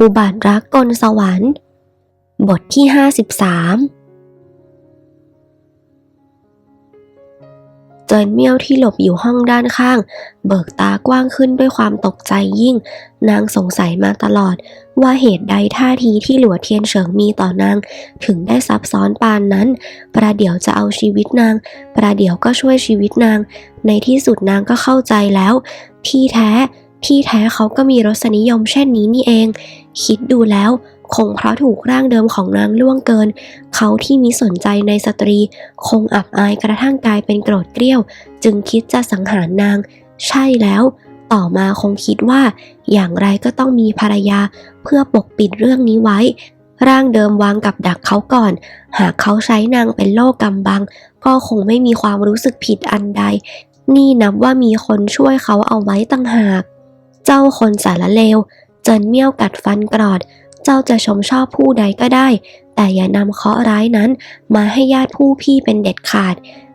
อุบัติรักกลสวรรค์ บทที่ 53 เจินเมี่ยวที่หลบอยู่ห้องด้านข้าง เบิกตากว้างขึ้นด้วยความตกใจยิ่ง นางสงสัยมาตลอด ว่าเหตุใดท่าทีที่หลัวเทียนเฉิงมีต่อนาง ถึงได้ซับซ้อนปานนั้น ประเดี๋ยวจะเอาชีวิตนาง ประเดี๋ยวก็ช่วยชีวิตนาง ในที่สุดนางก็เข้าใจแล้ว ที่แท้ ที่แท้เขาก็มีรสนิยมเช่นนี้นี่เอง คิดดูแล้ว คงเพราะถูกร่างเดิมของนางล่วงเกิน เขาที่มิสนใจในสตรี คงอับอายกระทั่งกลายเป็นโกรธเกรี้ยว จึงคิดจะสังหารนาง ใช่แล้ว ต่อมาคงคิดว่า อย่างไรก็ต้องมีภรรยา เพื่อปกปิดเรื่องนี้ไว้ ร่างเดิมวางกับดักเขาก่อน หากเขาใช้นางเป็นโลกกำบัง ก็คงไม่มีความรู้สึกผิดอันใด นี่นับว่ามีคนช่วยเขาเอาไว้ตั้งหาก เจ้าคนสารเลว เจินเมี่ยวกัดฟันกรอด เจ้าจะชมชอบผู้ใดก็ได้ แต่อย่านำเคราะห์ร้ายนั้น มาให้ญาติผู้พี่เป็นเด็ดขาด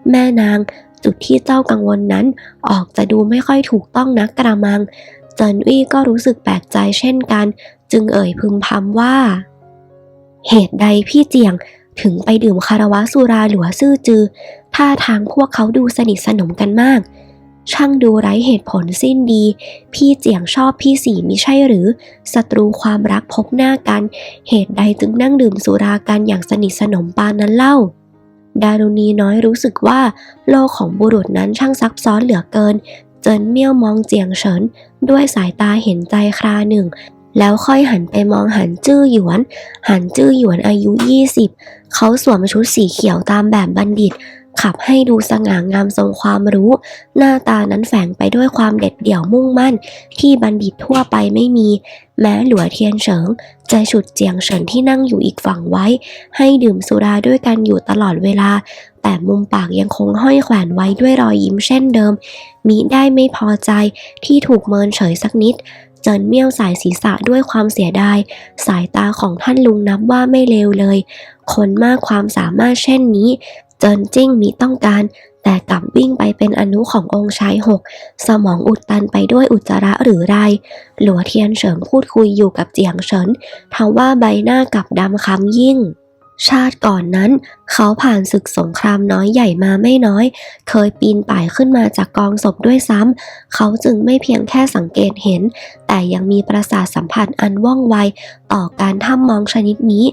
แม่นาง จุดที่เจ้ากังวลนั้น ออกจะดูไม่ค่อยถูกต้องนักกระมัง เจินอี้ก็รู้สึกแปลกใจเช่นกัน จึงเอ่ยพึมพำว่า เหตุใดพี่เจียงถึงไปดื่มคารวะสุราหลัวซื่อจือท่าทางพวกเขาดูสนิทสนมกันมาก ช่างดูไร้เหตุผลสิ้นดี พี่เจียงชอบพี่สีมิใช่หรือศัตรูความรักพบหน้ากัน เหตุใดจึงนั่งดื่มสุรากันอย่างสนิทสนมปานนั้นเล่า ดารุณีน้อยรู้สึกว่า โลกของบุรุษนั้นช่างซับซ้อนเหลือเกิน เจินเมี่ยวมองเจียงเฉิน ด้วยสายตาเห็นใจคราหนึ่ง แล้วค่อยหันไปมองหันจื้อหยวน หันจื้อหยวนอายุ 20 เขาสวมชุดสีเขียวตามแบบบัณฑิต ขับให้ดูสง่างามทรงความรู้ หน้าตานั้นแฝงไปด้วยความเด็ดเดี่ยวมุ่งมั่น ที่บัณฑิตทั่วไปไม่มี แม้หลัวเทียนเฉิง จะฉุดเจียงเฉินที่นั่งอยู่อีกฝั่งไว้ ให้ดื่มสุราด้วยกันอยู่ตลอดเวลา แต่มุมปากยังคงห้อยแขวนไว้ด้วยรอยยิ้มเช่นเดิม มิได้ไม่พอใจที่ถูกเมินเฉยสักนิดเจินเมี่ยวสายศีรษะด้วยความเสียดาย สายตาของท่านลุงนับว่าไม่เลวเลย คนมากความสามารถเช่นนี้ เจินจิ้งมีต้องการ แต่กลับวิ่งไปเป็นอนุขององค์ชายหก สมองอุดตันไปด้วยอุจจาระหรือไร หลัวเทียนเฉิงพูดคุยอยู่กับเจียงเฉินทว่าใบหน้ากลับดำค้ำยิ่ง ชาติก่อนนั้น เขาผ่านศึกสงครามน้อยใหญ่มาไม่น้อย เคยปีนป่ายขึ้นมาจากกองศพด้วยซ้ำ เขาจึงไม่เพียงแค่สังเกตเห็น แต่ยังมีประสาทสัมผัสอันว่องไว ต่อการท่ามองชนิดนี้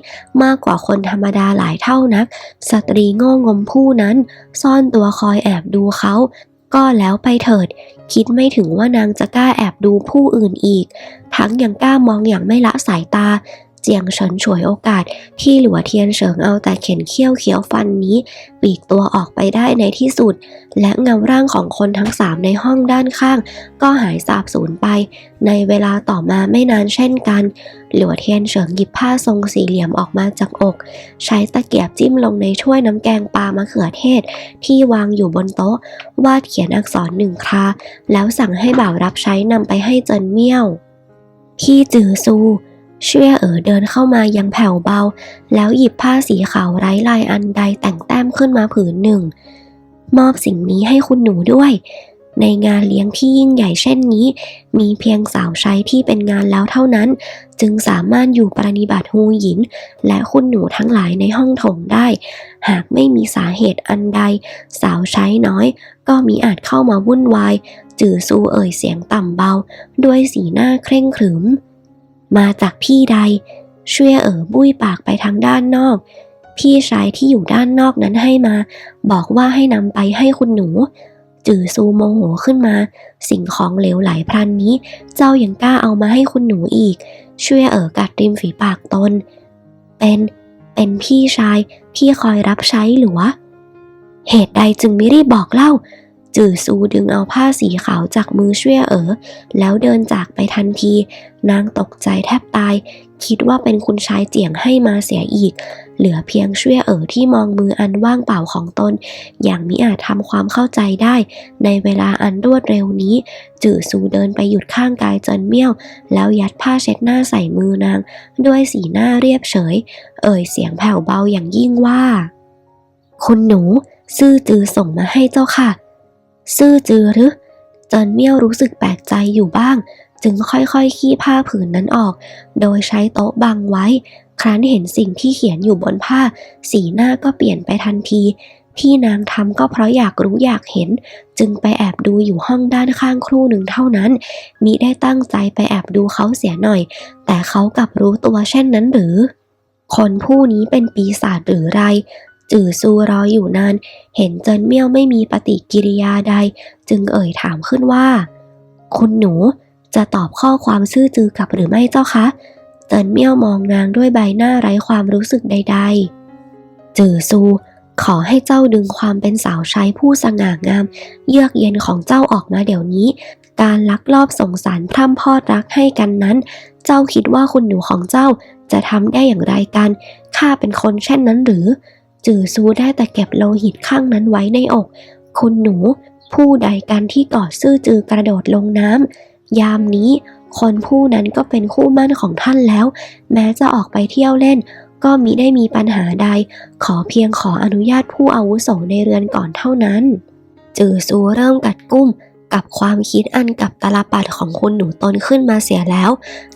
มากกว่าคนธรรมดาหลายเท่านัก สตรีโง่งมผู้นั้น ซ่อนตัวคอยแอบดูเขา ก็แล้วไปเถิด คิดไม่ถึงว่านางจะกล้าแอบดูผู้อื่นอีก ทั้งยังกล้ามองอย่างไม่ละสายตา เจียงเฉินฉวยโอกาสที่หลัวเทียนเฉิงเอาแต่เข็นเขี้ยวเขียวฟันนี้ปีกตัวออกไปได้ในที่สุด และเงาร่างของคนทั้งสามในห้องด้านข้าง ก็หายสาบสูญไป ในเวลาต่อมาไม่นานเช่นกัน หลัวเทียนเฉิงหยิบผ้าทรงสี่เหลี่ยมออกมาจากอก ใช้ตะเกียบจิ้มลงในถ้วยน้ำแกงปลามะเขือเทศ ที่วางอยู่บนโต๊ะ วาดเขียนอักษรหนึ่งครา แล้วสั่งให้บ่าวรับใช้นำไปให้เจินเมี่ยวพี่จือซู เชื่อเอ๋อเดินเข้ามายังแผ่วเบา แล้วหยิบผ้าสีขาวไร้ลายอันใดแต่งแต้มขึ้นมาผืนหนึ่ง มอบสิ่งนี้ให้คุณหนูด้วย ในงานเลี้ยงที่ยิ่งใหญ่เช่นนี้ มีเพียงสาวใช้ที่เป็นงานแล้วเท่านั้น จึงสามารถอยู่ปรนิบัติฮูหยิน และคุณหนูทั้งหลายในห้องโถงได้ หากไม่มีสาเหตุอันใด สาวใช้น้อย ก็มีอาจเข้ามาวุ่นวาย จื่อซูเอ่ยเสียงต่ำเบา ด้วยสีหน้าเคร่งขรึม มาจากพี่ใดเช่วยเอ๋อบุ้ยปากไปทางด้านนอก พี่ชายที่อยู่ด้านนอกนั้นให้มา บอกว่าให้นำไปให้คุณหนู จื่อซูโมโหขึ้นมา สิ่งของเหลวไหลพลันนี้ เจ้ายังกล้าเอามาให้คุณหนูอีกเช่วยเอ๋อกัดริมฝีปากตน เป็น เป็นพี่ชายที่คอยรับใช้หรือเหตุใดจึงไม่รีบบอกเล่า จื่อซูดึงเอาผ้าสีขาวจากมือเชี่ยเอ๋อแล้วเดินจากไปทันที นางตกใจแทบตาย คิดว่าเป็นคุณชายเจียงให้มาเสียอีก เหลือเพียงเชี่ยเอ๋อที่มองมืออันว่างเปล่าของตน อย่างมิอาจทำความเข้าใจได้ ในเวลาอันรวดเร็วนี้ จื่อซูเดินไปหยุดข้างกายเจินเมี่ยว แล้วยัดผ้าเช็ดหน้าใส่มือนาง ด้วยสีหน้าเรียบเฉย เอ่ยเสียงแผ่วเบาอย่างยิ่งว่า คุณหนูซื่อจือส่งมาให้เจ้าค่ะ ซื่อจือหรือเจินเมี่ยวรู้สึกแปลกใจอยู่บ้าง จึงค่อยๆขี้ผ้าผืนนั้นออก โดยใช้โต๊ะบังไว้ ครั้นเห็นสิ่งที่เขียนอยู่บนผ้า สีหน้าก็เปลี่ยนไปทันที ที่นางทำก็เพราะอยากรู้อยากเห็น จึงไปแอบดูอยู่ห้องด้านข้างครู่หนึ่งเท่านั้นมิได้ตั้งใจไปแอบดูเขาเสียหน่อย แต่เขากลับรู้ตัวเช่นนั้นหรือ คนผู้นี้เป็นปีศาจหรือไร จื่อซูรออยู่นาน เห็นเจินเมี่ยวไม่มีปฏิกิริยาใด จึงเอ่ยถามขึ้นว่า คุณหนูจะตอบข้อความซื่อจือกลับหรือไม่เจ้าคะ เจินเมี่ยวมองนางด้วยใบหน้าไร้ความรู้สึกใด ๆ จื่อซูขอให้เจ้าดึงความเป็นสาวใช้ผู้สง่างาม เยือกเย็นของเจ้าออกมาเดี๋ยวนี้ การลักลอบส่งสารพร่ำพอดรักให้กันนั้น เจ้าคิดว่าคุณหนูของเจ้าจะทำได้อย่างไรกัน ข้าเป็นคนเช่นนั้นหรือ จื่อซูได้แต่เก็บโลหิตข้างนั้นไว้ในอก คุณหนูผู้ใดกันที่กอดซื่อจือกระโดดลงน้ำยามนี้คนผู้นั้นก็เป็นคู่มั่นของท่านแล้ว แม้จะออกไปเที่ยวเล่น ก็มิได้มีปัญหาใด ขอเพียงขออนุญาตผู้อาวุโสในเรือนก่อนเท่านั้น จือซูเริ่มกัดกุ้ม กับความคิดอันกับตลปัดของคุณหนูตนขึ้นมาเสียแล้ว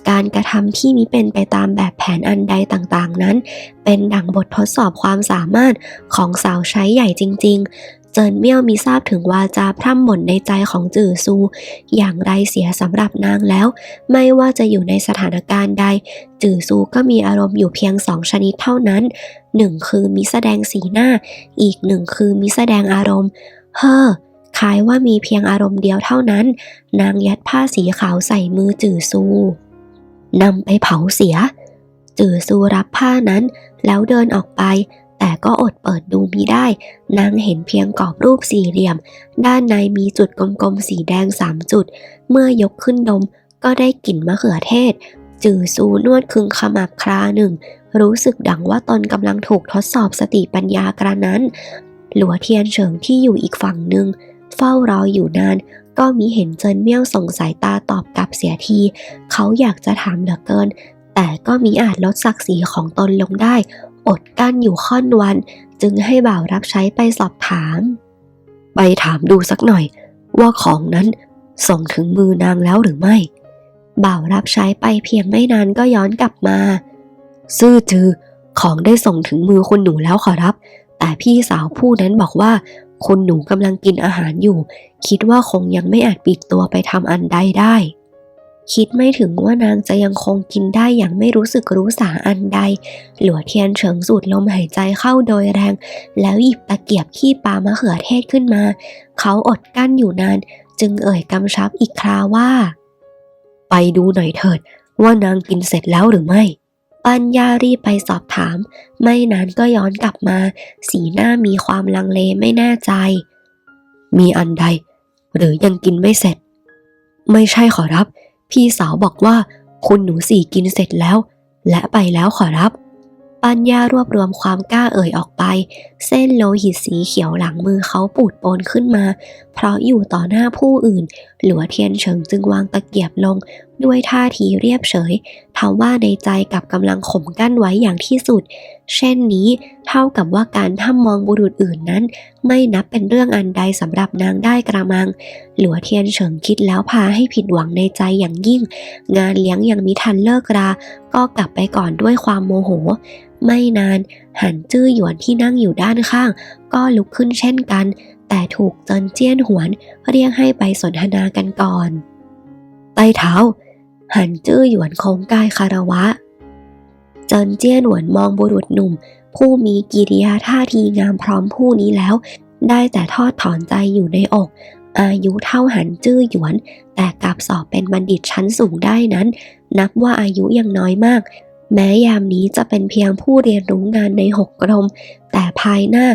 การกระทำที่มิเป็นไปตามแบบแผนอันใดต่างๆ นั้น เป็นดั่งบททดสอบความสามารถของสาวใช้ใหญ่จริง ๆ เจินเมี่ยวมีทราบถึงวาจาพร่ำบ่นในใจของจื่อซู อย่างไรเสียสำหรับนางแล้ว ไม่ว่าจะอยู่ในสถานการณ์ใด จื่อซูก็มีอารมณ์อยู่เพียงสองชนิดเท่านั้นหนึ่งคือมิแสดงสีหน้า อีกหนึ่งคือมิแสดงอารมณ์ เฮ้อ คล้ายว่ามีเพียงอารมณ์เดียวเท่านั้น นางยัดผ้าสีขาวใส่มือจื่อซูนำไปเผาเสีย จื่อซูรับผ้านั้น แล้วเดินออกไป แต่ก็อดเปิดดูมิได้ นางเห็นเพียงกรอบรูปสี่เหลี่ยม ด้านในมีจุดกลมๆสีแดงสามจุด เมื่อยกขึ้นดมก็ได้กลิ่นมะเขือเทศ จื่อซูนวดคึงขมับคราหนึ่ง รู้สึกดังว่าตนกำลังถูกทดสอบสติปัญญากระนั้น หลัวเทียนเฉิงที่อยู่อีกฝั่งหนึ่ง เฝ้ารออยู่นาน ก็มีเห็นเจินเมี่ยวส่งสายตาตอบกลับเสียที เขาอยากจะถามเหลือเกิน แต่ก็มีอาจลดศักดิ์ศรีของตนลงได้ อดกั้นอยู่ค่อนวัน จึงให้บ่าวรับใช้ไปสอบถาม ไปถามดูสักหน่อย ว่าของนั้นส่งถึงมือนางแล้วหรือไม่ บ่าวรับใช้ไปเพียงไม่นานก็ย้อนกลับมา ซื่อจือของได้ส่งถึงมือคุณหนูแล้วขอรับ แต่พี่สาวผู้นั้นบอกว่า คุณหนูกำลังกินอาหารอยู่ คิดว่าคงยังไม่อาจปิดตัวไปทำอันใดได้ คิดไม่ถึงว่านางจะยังคงกินได้อย่างไม่รู้สึกรู้สาอันใด หลัวเทียนเฉิงสูดลมหายใจเข้าโดยแรง แล้วหยิบตะเกียบขี้ปลามะเขือเทศขึ้นมา เขาอดกั้นอยู่นาน จึงเอ่ยกำชับอีกคราว่า ไปดูหน่อยเถิดว่านางกินเสร็จแล้วหรือไม่ ปัญญารีบไปสอบถาม ไม่นานก็ย้อนกลับมา สีหน้ามีความลังเลไม่แน่ใจ มีอันใด หรือยังกินไม่เสร็จ ไม่ใช่ขอรับ พี่สาวบอกว่าคุณหนูสี่กินเสร็จแล้ว และไปแล้วขอรับ ปัญญารวบรวมความกล้าเอ่ยออกไป เส้นโลหิตสีเขียวหลังมือเขาปูดโปนขึ้นมา เพราะอยู่ต่อหน้าผู้อื่น หลัวเทียนเฉิงจึงวางตะเกียบลง ด้วยท่าทีเรียบเฉยทว่าในใจกับกำลังข่มกั้นไว้อย่างที่สุด เช่นนี้เท่ากับว่าการถ้ามองบุรุษอื่นนั้น ไม่นับเป็นเรื่องอันใดสำหรับนางได้กระมัง หลัวเทียนเฉิงคิดแล้วพาให้ผิดหวังในใจอย่างยิ่ง งานเลี้ยงยังมิทันเลิกรา ก็กลับไปก่อนด้วยความโมโห ไม่นานหันจื้อหยวนที่นั่งอยู่ด้านข้าง ก็ลุกขึ้นเช่นกัน แต่ถูกเจินเจี้ยนหวนเรียกให้ไปสนทนากันก่อน ใต้เท้า หันจื้อหยวนโค้งกายคารวะ เจินเจี้ยนหวนมองบุรุษหนุ่ม ผู้มีกิริยาท่าทีงามพร้อมผู้นี้แล้ว ได้แต่ทอดถอนใจอยู่ในอก อายุเท่าหันจื้อหยวน แต่กลับสอบเป็นบัณฑิตชั้นสูงได้นั้น นับว่าอายุยังน้อยมาก แม้ยามนี้จะเป็นเพียงผู้เรียนรู้งานในหกกรม แต่ภายหน้า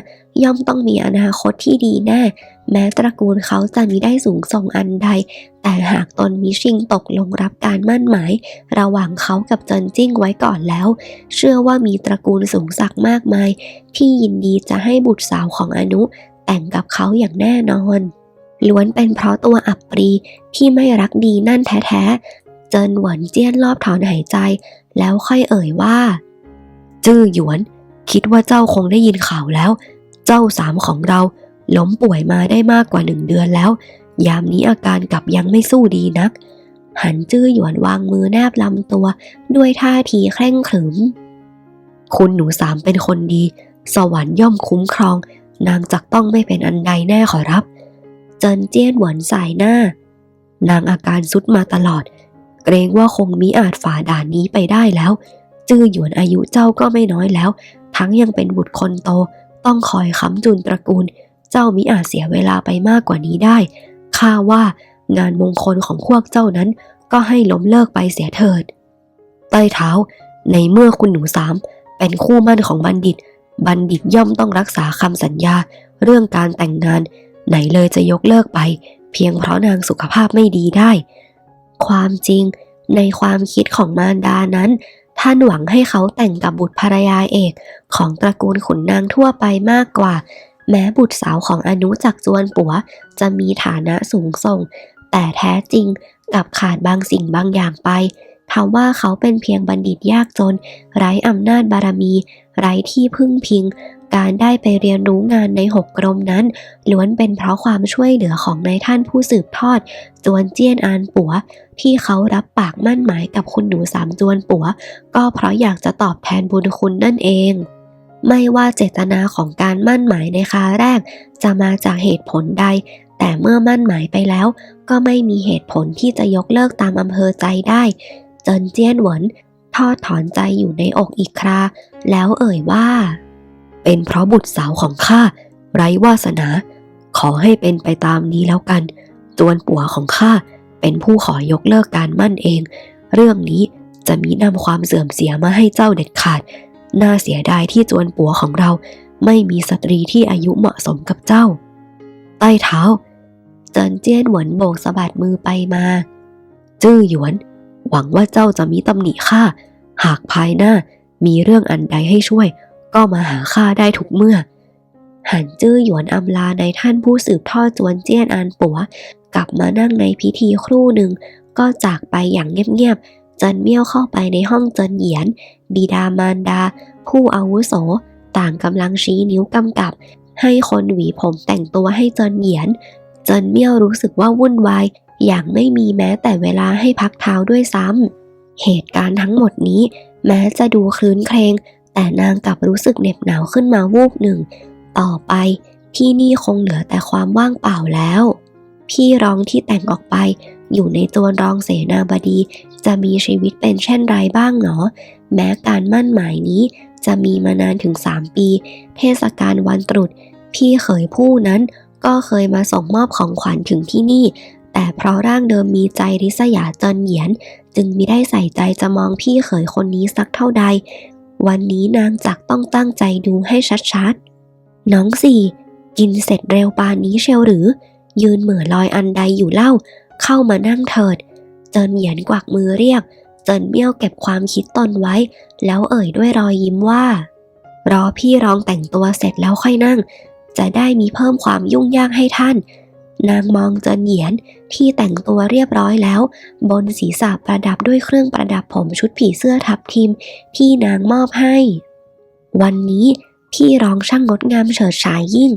ย่อมต้องมีอนาคตที่ดีแน่ แม้ตระกูลเขาจะมิได้สูงส่งอันใด แต่หากตนมิชิงตกลงรับการมั่นหมาย ระหว่างเขากับเจินจิ้งไว้ก่อนแล้ว เชื่อว่ามีตระกูลสูงศักดิ์มากมาย ที่ยินดีจะให้บุตรสาวของอนุ แต่งกับเขาอย่างแน่นอนล้วนเป็นเพราะตัวอับปรีที่ไม่รักดีนั่นแท้ๆ เจินหวนเจี้ยนรอบถอนหายใจ แล้วค่อยเอ่ยว่า จื้อหยวน คิดว่าเจ้าคงได้ยินข่าวแล้ว เจ้าสามของเราล้มป่วยมาได้มากกว่าหนึ่งเดือนแล้ว ยามนี้อาการกลับยังไม่สู้ดีนัก หันจื้อหยวนวางมือแนบลำตัว ด้วยท่าทีเคร่งขรึม คุณหนูสามเป็นคนดี สวรรค์ย่อมคุ้มครอง นางจักต้องไม่เป็นอันใดแน่ขอรับ เจินเจี้ยนหวนสายหน้า นางอาการสุดมาตลอด เกรงว่าคงมิอาจฝ่าด่านนี้ไปได้แล้ว จื้อหยวนอายุเจ้าก็ไม่น้อยแล้ว ทั้งยังเป็นบุตรคนโต ต้องคอยค้ำจุนตระกูล เจ้ามิอาจเสียเวลาไปมากกว่านี้ได้ข้าว่างานมงคลของพวกเจ้านั้นก็ให้ล้มเลิกไปเสียเถิดใต้เท้า ในเมื่อคุณหนูสามเป็นคู่มั่นของบัณฑิต บัณฑิตย่อมต้องรักษาคำสัญญา เรื่องการแต่งงาน ไหนเลยจะยกเลิกไป เพียงเพราะนางสุขภาพไม่ดีได้ ความจริง ในความคิดของมารดานั้น ท่านหวังให้เขาแต่งกับบุตรภรรยาเอกของตระกูลขุนนางทั่วไปมากกว่า แม้บุตรสาวของอนุจักจวนปัว จะมีฐานะสูงส่ง แต่แท้จริงกับขาดบางสิ่งบางอย่างไปทว่าเขาเป็นเพียงบัณฑิตยากจน ไร้อำนาจบารมี ไร้ที่พึ่งพิง การได้ไปเรียนรู้งานในหกกรมนั้น ล้วนเป็นเพราะความช่วยเหลือของนายท่านผู้สืบทอด จวนเจี้ยนอานปัว ที่เขารับปากมั่นหมายกับคุณหนูสามจวนปัว ก็เพราะอยากจะตอบแทนบุญคุณนั่นเอง ไม่ว่าเจตนาของการมั่นหมายในคราแรก จะมาจากเหตุผลใด แต่เมื่อมั่นหมายไปแล้ว ก็ไม่มีเหตุผลที่จะยกเลิกตามอำเภอใจได้เจินเจี้ยนหวนทอดถอนใจอยู่ในอกอีกครา แล้วเอ่ยว่า เป็นเพราะบุตรสาวของข้าไร้วาสนา ขอให้เป็นไปตามนี้แล้วกัน จวนปัวของข้าเป็นผู้ขอยกเลิกการมั่นเอง เรื่องนี้จะมีนำความเสื่อมเสียมาให้เจ้าเด็ดขาด น่าเสียดายที่จวนปัวของเรา ไม่มีสตรีที่อายุเหมาะสมกับเจ้า ใต้เท้าเจินเจี้ยนหวนโบกสะบัดมือไปมา จื้อหยวน หวังว่าเจ้าจะมีตำหนิข้า หากภายหน้ามีเรื่องอันใดให้ช่วย ก็มาหาข้าได้ทุกเมื่อ หันจื้อหยวนอำลาในท่านผู้สืบทอดจวนเจี้ยนอานปัว กลับมานั่งในพิธีครู่หนึ่ง ก็จากไปอย่างเงียบๆเจินเมี่ยวเข้าไปในห้องเจินเหยียน บิดามารดา ผู้อาวุโส ต่างกำลังชี้นิ้วกำกับ ให้คนหวีผมแต่งตัวให้เจินเหยียนจินเมี่ยวรู้สึกว่าวุ่นวายอย่างไม่มีแม้แต่เวลาให้พักเท้าด้วยซ้ำเหตุการณ์ทั้งหมดนี้ แม้จะดูคลื้นเครง แต่นางกลับรู้สึกเหน็บหนาวขึ้นมาวูบหนึ่ง ต่อไปที่นี่คงเหลือแต่ความว่างเปล่าแล้ว พี่ร้องที่แต่งออกไป อยู่ในจวรองเสนาบดี จะมีชีวิตเป็นเช่นไรบ้างหนอ แม้การมั่นหมายนี้จะมีมานานถึง3ปี เทศกาลวันตรุษ พี่เขยผู้นั้นก็เคยมาส่งมอบของขวัญถึงที่นี่ แต่เพราะร่างเดิมมีใจริษยาจนเหยียน จึงมิได้ใส่ใจจะมองพี่เขยคนนี้สักเท่าใด วันนี้นางจักต้องตั้งใจดูให้ชัดๆ น้องสี่กินเสร็จเร็วปานนี้เชียวหรือ ยืนเหม่อลอยอันใดอยู่เล่า เข้ามานั่งเถิด เจินเหยียนกวักมือเรียก เจินเมี่ยวเก็บความคิดตนไว้ แล้วเอ่ยด้วยรอยยิ้มว่า รอพี่รองแต่งตัวเสร็จแล้วค่อยนั่ง จะได้มีเพิ่มความยุ่งยากให้ท่าน นางมองเจินเหยียนที่แต่งตัวเรียบร้อยแล้ว บนศีรษะประดับด้วยเครื่องประดับผมชุดผีเสื้อทับทิมที่นางมอบให้ วันนี้พี่รองช่างงดงามเฉิดฉายยิ่ง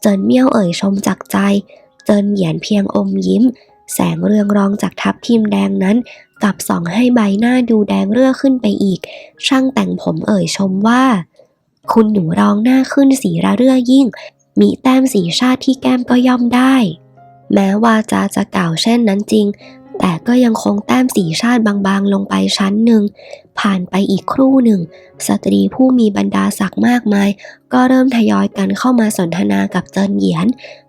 เจินเมี่ยวเอ่ยชมจากใจ เจินเหยียนเพียงอมยิ้ม แสงเรืองรองจากทับทิมแดงนั้นกลับส่องให้ใบหน้าดูแดงเรื่อขึ้นไปอีก ช่างแต่งผมเอ่ยชมว่า คุณหนูรองหน้าขึ้นสีระเรื่อยิ่ง มีแต้มสีชาติที่แก้มก็ย่อมได้ แม้ว่าจาจะกล่าวเช่นนั้นจริง แต่ก็ยังคงแต้มสีชาติบางๆ ลงไปชั้นหนึ่ง ผ่านไปอีกครู่หนึ่ง สตรีผู้มีบรรดาศักดิ์มากมาย ก็เริ่มทยอยกันเข้ามาสนทนากับเจินเหยียน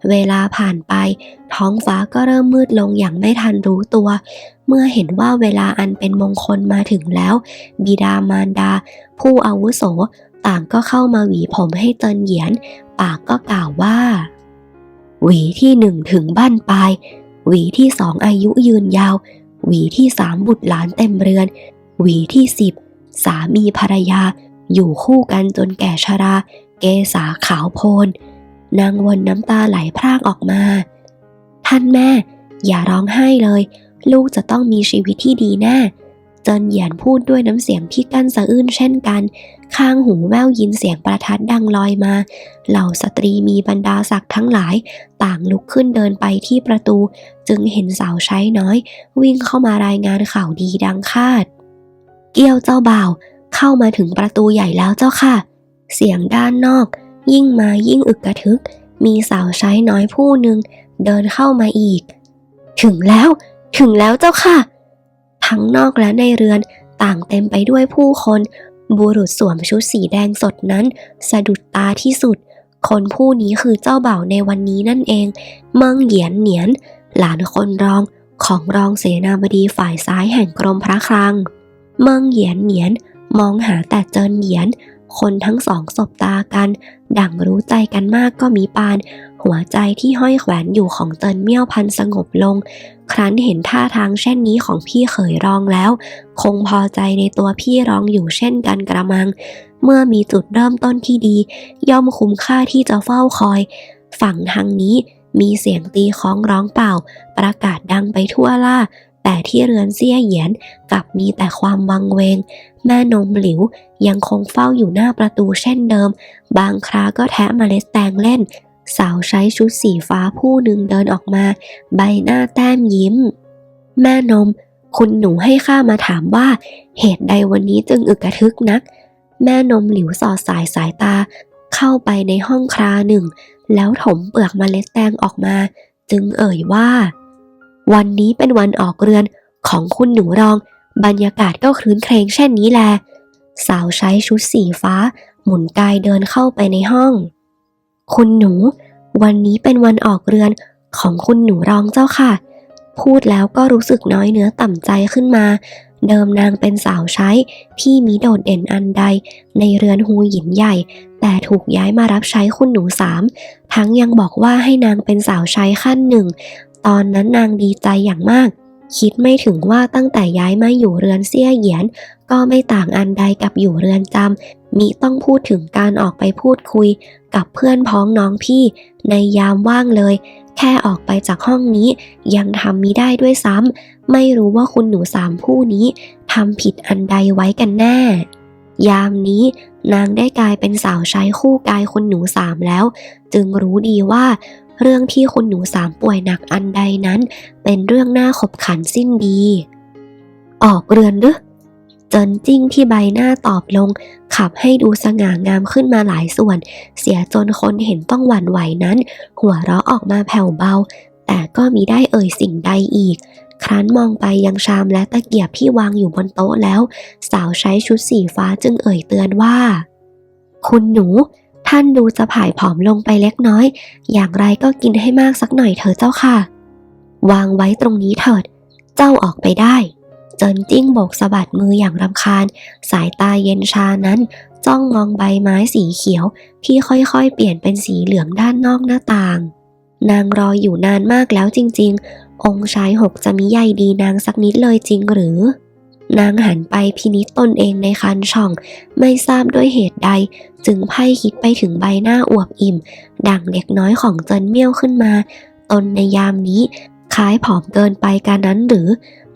เวลาผ่านไป ท้องฟ้าก็เริ่มมืดลงอย่างไม่ทันรู้ตัว เมื่อเห็นว่าเวลาอันเป็นมงคลมาถึงแล้ว บิดามารดา ผู้อาวุโส ต่างก็เข้ามาหวีผมให้เจินเหยียน ปากก็กล่าวว่า หวีที่หนึ่งถึงบ้านปลาย หวีที่สองอายุยืนยาว หวีที่สามบุตรหลานเต็มเรือน หวีที่สิบสามีภรรยา อยู่คู่กันจนแก่ชรา เกษาขาวโพลนนางวนน้ำตาไหลพรากออกมา ท่านแม่ อย่าร้องไห้เลย ลูกจะต้องมีชีวิตที่ดีแน่ เจินเหยียนพูดด้วยน้ำเสียงที่กั้นสะอื้นเช่นกัน ข้างหูแว่วยินเสียงประทัดดังลอยมา เหล่าสตรีมีบรรดาศักดิ์ทั้งหลาย ต่างลุกขึ้นเดินไปที่ประตู จึงเห็นสาวใช้น้อย วิ่งเข้ามารายงานข่าวดีดังคาด เกี้ยวเจ้าบ่าว เข้ามาถึงประตูใหญ่แล้วเจ้าค่ะ เสียงด้านนอก ยิ่งมายิ่งอึกกระทึก มีสาวใช้น้อยผู้หนึ่งเดินเข้ามาอีก ถึงแล้ว ถึงแล้วเจ้าค่ะ ทั้งนอกและในเรือนต่างเต็มไปด้วยผู้คน บุรุษสวมชุดสีแดงสดนั้น สะดุดตาที่สุด คนผู้นี้คือเจ้าบ่าวในวันนี้นั่นเอง เมืองเหยียนเหนียน หลานคนรองของรองเสนาบดีฝ่ายซ้ายแห่งกรมพระคลัง เมืองเหยียนเหนียนมองหาแต่เจินเหยียน คนทั้งสองสบตากัน ดั่งรู้ใจกันมากก็มีปาน หัวใจที่ห้อยแขวนอยู่ของเจินเมี่ยวพันสงบลง ครั้นเห็นท่าทางเช่นนี้ของพี่เขยรองแล้ว คงพอใจในตัวพี่รองอยู่เช่นกันกระมัง เมื่อมีจุดเริ่มต้นที่ดี ย่อมคุ้มค่าที่จะเฝ้าคอย ฝั่งทางนี้มีเสียงตีค้องร้องเป่า ประกาศดังไปทั่วล่า แต่ที่เรือนเซี่ยเหยียนกลับมีแต่ความวังเวง แม่นมหลิวยังคงเฝ้าอยู่หน้าประตูเช่นเดิม บางคราก็แทะเมล็ดแตงเล่น สาวใช้ชุดสีฟ้าผู้หนึ่งเดินออกมา ใบหน้าแต้มยิ้ม แม่นม คุณหนูให้ข้ามาถามว่า เหตุใดวันนี้จึงอึกกระทึกนัก แม่นมหลิวสอดสายสายตา เข้าไปในห้องคราหนึ่ง แล้วถมเปลือกเมล็ดแตงออกมา จึงเอ่ยว่า วันนี้เป็นวันออกเรือนของคุณหนูรอง บรรยากาศก็คลื้นเครงเช่นนี้แล สาวใช้ชุดสีฟ้า หมุนกายเดินเข้าไปในห้อง คุณหนู วันนี้เป็นวันออกเรือนของคุณหนูรองเจ้าค่ะ พูดแล้วก็รู้สึกน้อยเนื้อต่ำใจขึ้นมา เดิมนางเป็นสาวใช้ที่มีโดดเด่นอันใด ในเรือนฮูหยินใหญ่ แต่ถูกย้ายมารับใช้คุณหนูสามทั้งยังบอกว่าให้นางเป็นสาวใช้ขั้นหนึ่ง ตอนนั้นนางดีใจอย่างมาก คิดไม่ถึงว่าตั้งแต่ย้ายมาอยู่เรือนเซี่ยเหยียน ก็ไม่ต่างอันใดกับอยู่เรือนจำมีต้องพูดถึงการออกไปพูดคุย กับเพื่อนพ้องน้องพี่ ในยามว่างเลย แค่ออกไปจากห้องนี้ ยังทำมิได้ด้วยซ้ำไม่รู้ว่าคุณหนูสามผู้นี้ทำผิดอันใดไว้กันแน่ ยามนี้นางได้กลายเป็นสาวใช้คู่กายคุณหนูสามแล้ว จึงรู้ดีว่า เรื่องที่คุณหนูสามป่วยหนักอันใดนั้น เป็นเรื่องน่าขบขันสิ้นดี ออกเรือนหรือเจินจิ้งที่ใบหน้าตอบลง ขับให้ดูสง่างามขึ้นมาหลายส่วน เสียจนคนเห็นต้องหวั่นไหวนั้น หัวเราะออกมาแผ่วเบา แต่ก็มีได้เอ่ยสิ่งใดอีก ครั้นมองไปยังชามและตะเกียบที่วางอยู่บนโต๊ะแล้ว สาวใช้ชุดสีฟ้าจึงเอ่ยเตือนว่า คุณหนู ท่านดูจะผายผอมลงไปเล็กน้อย อย่างไรก็กินให้มากสักหน่อยเถอะเจ้าค่ะ วางไว้ตรงนี้เถิด เจ้าออกไปได้ เจินจิ้งโบกสะบัดมืออย่างรำคาญ สายตาเย็นชานั้น จ้องมองใบไม้สีเขียว ที่ค่อยๆ เปลี่ยนเป็นสีเหลืองด้านนอกหน้าต่าง นางรออยู่นานมากแล้วจริง ๆ องค์ชายหกจะมิใยดีนางสักนิดเลยจริงหรือ นางหันไปพินิจตนเองในคันช่อง ไม่ทราบด้วยเหตุใด จึงไพ่คิดไปถึงใบหน้าอวบอิ่ม ดังเด็กน้อยของเจินเมี่ยวขึ้นมา ตนในยามนี้คล้ายผอมเกินไปการนั้นหรือ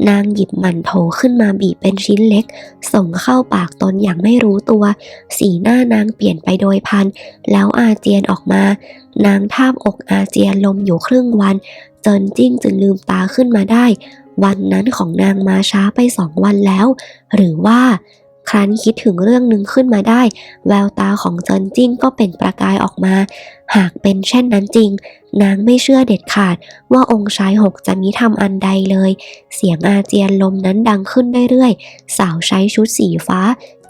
นางหยิบหมันโถขึ้นมาบีบเป็นชิ้นเล็ก ส่งเข้าปากตนอย่างไม่รู้ตัว สีหน้านางเปลี่ยนไปโดยพัน แล้วอาเจียนออกมา นางทาบอกอาเจียนลมอยู่ครึ่งวัน เจินจิ้งจึงลืมตาขึ้นมาได้ วันนั้นของนางมาช้าไปสองวันแล้ว หรือว่าครั้นคิดถึงเรื่องหนึ่งขึ้นมาได้ แววตาของเจินจิ้งก็เป็นประกายออกมา หากเป็นเช่นนั้นจริง นางไม่เชื่อเด็ดขาดว่าองค์ชายหกจะมิทำอันใดเลย เสียงอาเจียนลมนั้นดังขึ้นเรื่อยๆ สาวใช้ชุดสีฟ้า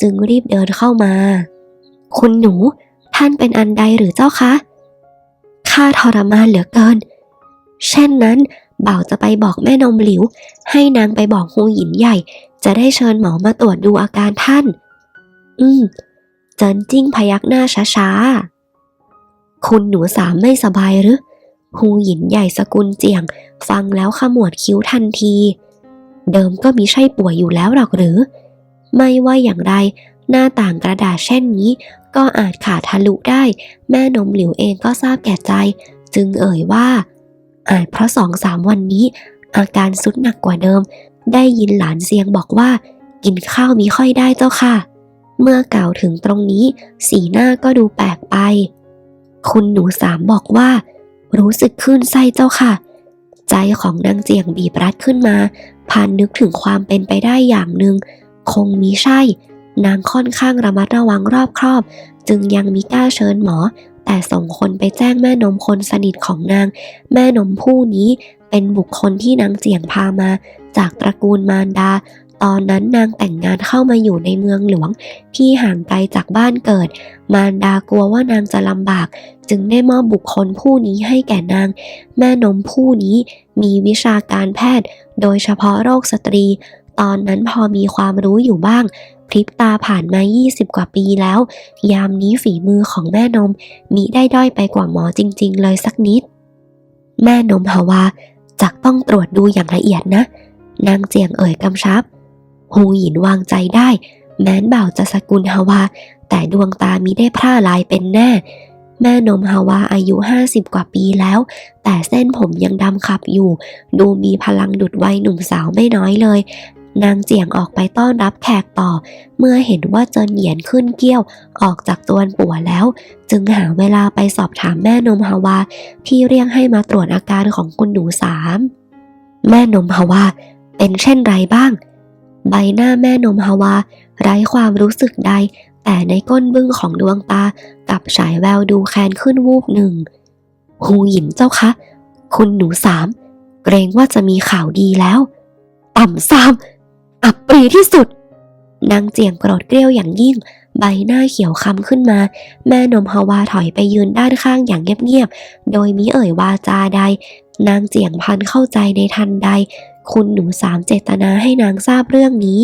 จึงรีบเดินเข้ามา คุณหนู ท่านเป็นอันใดหรือเจ้าคะข้าทรมานเหลือเกิน เช่นนั้น บ่าวจะไปบอกแม่นมหลิว ให้นางไปบอกฮูหยินใหญ่ จะได้เชิญหมอมาตรวจดูอาการท่าน อืม เจินจิ้งพยักหน้าช้าๆ คุณหนูสามไม่สบายหรือฮูหยินใหญ่สกุลเจียง ฟังแล้วขมวดคิ้วทันที เดิมก็มีใช่ป่วยอยู่แล้วหรอกหรือ ไม่ว่าอย่างไร หน้าต่างกระดาษเช่นนี้ ก็อาจขาดทะลุได้ แม่นมหลิวเองก็ทราบแก่ใจ จึงเอ่ยว่า อาจเพราะสองสามวันนี้ อาการสุดหนักกว่าเดิม ได้ยินหลานเซียงบอกว่า กินข้าวมีค่อยได้เจ้าค่ะ เมื่อกล่าวถึงตรงนี้ สีหน้าก็ดูแปลกไป คุณหนูสามบอกว่า รู้สึกขึ้นไส้เจ้าค่ะ ใจของนางเจียงบีบรัดขึ้นมาพานนึกถึงความเป็นไปได้อย่างหนึ่งคงมีใช่ นางค่อนข้างระมัดระวังรอบครอบ จึงยังมิกล้าเชิญหมอ แต่ส่งคนไปแจ้งแม่นมคนสนิทของนาง แม่นมผู้นี้เป็นบุคคลที่นางเจียงพามา จากตระกูลมารดา ตอนนั้นนางแต่งงานเข้ามาอยู่ในเมืองหลวง ที่ห่างไกลจากบ้านเกิด มารดากลัวว่านางจะลำบาก จึงได้มอบบุคคลผู้นี้ให้แก่นาง แม่นมผู้นี้มีวิชาการแพทย์ โดยเฉพาะโรคสตรี ตอนนั้นพอมีความรู้อยู่บ้าง พริบตาผ่านมา 20 กว่าปีแล้ว ยามนี้ฝีมือของแม่นมมิได้ด้อยไปกว่าหมอจริง ๆ เลยสักนิด แม่นมฮาวาจักต้องตรวจดูอย่างละเอียดนะ นางเจียงเอ่ยกำชับฮูหยินวางใจได้ แม้นบ่าวจะสกุลฮาวา แต่ดวงตามิได้พร่าลายเป็นแน่ แม่นมฮาวาอายุ 50 กว่าปีแล้ว แต่เส้นผมยังดำขับอยู่ ดูมีพลังดุดวัยหนุ่มสาวไม่น้อยเลย นางเจียงออกไปต้อนรับแขกต่อ เมื่อเห็นว่าเจินเหยียนขึ้นเกี้ยวออกจากจวนปัวแล้ว จึงหาเวลาไปสอบถามแม่นมฮาวา ที่เรียกให้มาตรวจอาการของคุณหนูสาม แม่นมฮาวา เป็นเช่นไรบ้าง ใบหน้าแม่นมฮาวา ไร้ความรู้สึกใด แต่ในก้นบึ้งของดวงตากับฉายแววดูแคนขึ้นวูบหนึ่งฮูหยินเจ้าคะ คุณหนูสาม เกรงว่าจะมีข่าวดีแล้ว ต่ำซาม อับปรีที่สุด นางเจียงโกรธเกรี้ยวอย่างยิ่ง ใบหน้าเขียวคำขึ้นมา แม่นมฮาวาถอยไปยืนด้านข้างอย่างเงียบๆ โดยมิเอ่ยวาจาใด นางเจียงพันเข้าใจในทันใด คุณหนูสามเจตนาให้นางทราบเรื่องนี้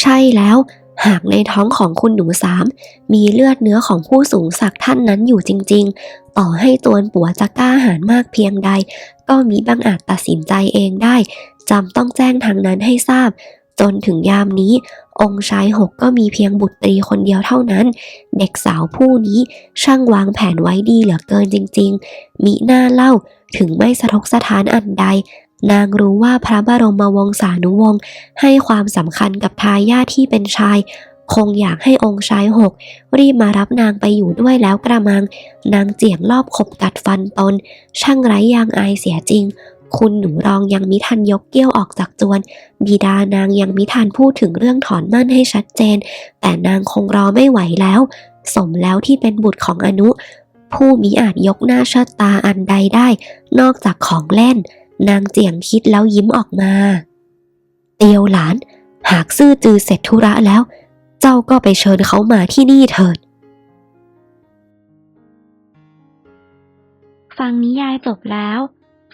ใช่แล้วหากในท้องของคุณหนูสามมีเลือดเนื้อของผู้สูงศักดิ์ท่านนั้นอยู่จริง ๆ ต่อให้ตัวปัวจะกล้าหาญมากเพียงใด ก็มีบางอาจตัดสินใจเองได้จำต้องแจ้งทางนั้นให้ทราบ จนถึงยามนี้ องค์ชายหกก็มีเพียงบุตรีคนเดียวเท่านั้น เด็กสาวผู้นี้ช่างวางแผนไว้ดีเหลือเกินจริง ๆ มิหน้าเล่าถึงไม่สะทกสถานอันใด นางรู้ว่าพระบรมวงศานุวงศ์ให้ความสำคัญกับทายาทที่เป็นชาย คงอยากให้องค์ชายหก รีบมารับนางไปอยู่ด้วยแล้วกระมัง นางเจียงรอบขบกัดฟันตน ช่างไร้ยางอายเสียจริง คุณหนูรองยังมิทันยกเกี้ยวออกจากจวน บิดานางยังมิทันพูดถึงเรื่องถอนมั่นให้ชัดเจน แต่นางคงรอไม่ไหวแล้ว สมแล้วที่เป็นบุตรของอนุ ผู้มิอาจยกหน้าเชิดตาอันใดได้ นอกจากของเล่น นางเจียงคิดแล้วยิ้มออกมา เตียวหลาน หากซื่อจือเสร็จธุระแล้ว เจ้าก็ไปเชิญเขามาที่นี่เถิดฟังนิยายจบแล้ว